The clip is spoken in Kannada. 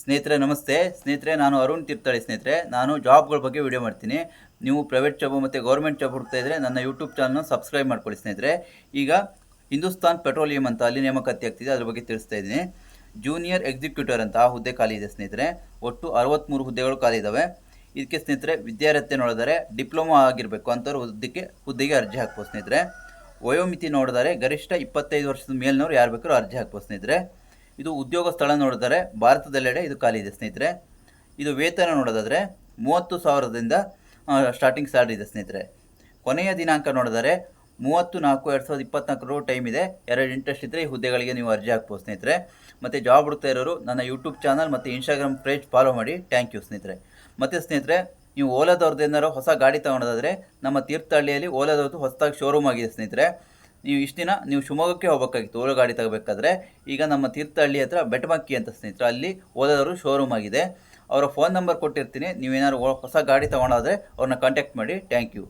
ಸ್ನೇಹಿತರೆ, ನಮಸ್ತೆ. ಸ್ನೇಹಿತರೆ, ನಾನು ಅರುಣ್ ತೀರ್ಥಳಿ ಸ್ನೇಹಿತರೆ. ನಾನು ಜಾಬ್ಗಳ ಬಗ್ಗೆ ವಿಡಿಯೋ ಮಾಡ್ತೀನಿ. ನೀವು ಪ್ರೈವೇಟ್ ಜಾಬು ಮತ್ತು ಗೌರ್ಮೆಂಟ್ ಜಾಬ್ ಹುಡ್ತಾ ಇದ್ದರೆ ನನ್ನ ಯೂಟ್ಯೂಬ್ ಚಾನಲ್ನ ಸಬ್ಸ್ಕ್ರೈಬ್ ಮಾಡ್ಕೊಳ್ಳಿ ಸ್ನೇಹಿತರೆ. ಈಗ ಹಿಂದೂಸ್ತಾನ್ ಪೆಟ್ರೋಲಿಯಂ ಅಂತ ಅಲ್ಲಿ ನೇಮಕಾತಿ ಆಗ್ತಿದೆ. ಅದ್ರ ಬಗ್ಗೆ ತಿಳಿಸ್ತಾ ಇದ್ದೀನಿ. ಜೂನಿಯರ್ ಎಕ್ಸಿಕ್ಯೂಟರ್ ಅಂತ ಹುದ್ದೆ ಖಾಲಿ ಇದೆ ಸ್ನೇಹಿತರೆ. ಒಟ್ಟು ಅರವತ್ತ್ಮೂರು ಹುದ್ದೆಗಳು ಖಾಲಿ ಇದ್ದಾವೆ ಇದಕ್ಕೆ ಸ್ನೇಹಿತರೆ ವಿದ್ಯಾರ್ಥಿ ನೋಡಿದರೆ ಡಿಪ್ಲೊಮಾ ಆಗಿರಬೇಕು ಅಂಥವ್ರು ಹುದ್ದೆಗೆ ಹುದ್ದೆಗೆ ಅರ್ಜಿ ಹಾಕ್ಬೋದು ಸ್ನೇಹಿತರೆ. ವಯೋಮಿತಿ ನೋಡಿದರೆ ಗರಿಷ್ಠ ಇಪ್ಪತ್ತೈದು ವರ್ಷದ ಮೇಲಿನವ್ರು ಯಾರು ಬೇಕಾದ್ರೂ ಅರ್ಜಿ ಹಾಕ್ಬೋದು ಸ್ನೇಹಿತರೆ. ಇದು ಉದ್ಯೋಗ ಸ್ಥಳ ನೋಡಿದರೆ ಭಾರತದೆಲ್ಲೆಡೆ ಇದು ಖಾಲಿ ಇದೆ, ಸ್ನೇಹಿತರೆ. ಇದು ವೇತನ ನೋಡೋದಾದರೆ ಮೂವತ್ತು ಸಾವಿರದಿಂದ ಸ್ಟಾರ್ಟಿಂಗ್ ಸ್ಯಾಲ್ರಿ ಇದೆ, ಸ್ನೇಹಿತರೆ. ಕೊನೆಯ ದಿನಾಂಕ ನೋಡಿದರೆ ಮೂವತ್ತು ನಾಲ್ಕು, ಎರಡು ಸಾವಿರದ ಇಪ್ಪತ್ನಾಲ್ಕರು ಟೈಮ್ ಇದೆ. ಎರಡು ಇಂಟ್ರೆಸ್ಟ್ ಇದ್ದರೆ ಈ ಹುದ್ದೆಗಳಿಗೆ ನೀವು ಅರ್ಜಿ ಹಾಕ್ಬೋದು, ಸ್ನೇಹಿತರೆ. ಮತ್ತು ಜಾಬ್ ಹುಡುಕ್ತಾ ಇರೋರು ನನ್ನ ಯೂಟ್ಯೂಬ್ ಚಾನಲ್ ಮತ್ತು ಇನ್ಸ್ಟಾಗ್ರಾಮ್ ಪೇಜ್ ಫಾಲೋ ಮಾಡಿ. ಥ್ಯಾಂಕ್ ಯು ಸ್ನೇಹಿತರೆ. ಮತ್ತು ಸ್ನೇಹಿತರೆ, ನೀವು ಓಲಾದವ್ರದ್ದು ಏನಾರು ಹೊಸ ಗಾಡಿ ತೊಗೊಳೋದಾದರೆ ನಮ್ಮ ತೀರ್ಥಹಳ್ಳಿಯಲ್ಲಿ ಓಲಾದವ್ರದ್ದು ಹೊಸದಾಗಿ ಶೋರೂಮ್ ಆಗಿದೆ, ಸ್ನೇಹಿತರೆ. ನೀವು ಇಷ್ಟು ದಿನ ನೀವು ಶಿವಮೊಗ್ಗಕ್ಕೆ ಹೋಗಬೇಕಾಗಿತ್ತು, ಓಲೋ ಗಾಡಿ ತಗೋಬೇಕಾದ್ರೆ, ಈಗ ನಮ್ಮ ತೀರ್ಥಹಳ್ಳಿ ಹತ್ರ ಬೆಟಮಕ್ಕಿ ಅಂತ ಸ್ನೇಹಿತರು, ಅಲ್ಲಿ ಓದೋದವರು ಶೋರೂಮ್ ಆಗಿದೆ. ಅವರ ಫೋನ್ ನಂಬರ್ ಕೊಟ್ಟಿರ್ತೀನಿ. ನೀವೇನಾದ್ರು ಹೊಸ ಗಾಡಿ ತೊಗೊಂಡಾದರೆ ಅವ್ರನ್ನ ಕಾಂಟ್ಯಾಕ್ಟ್ ಮಾಡಿ. Thank you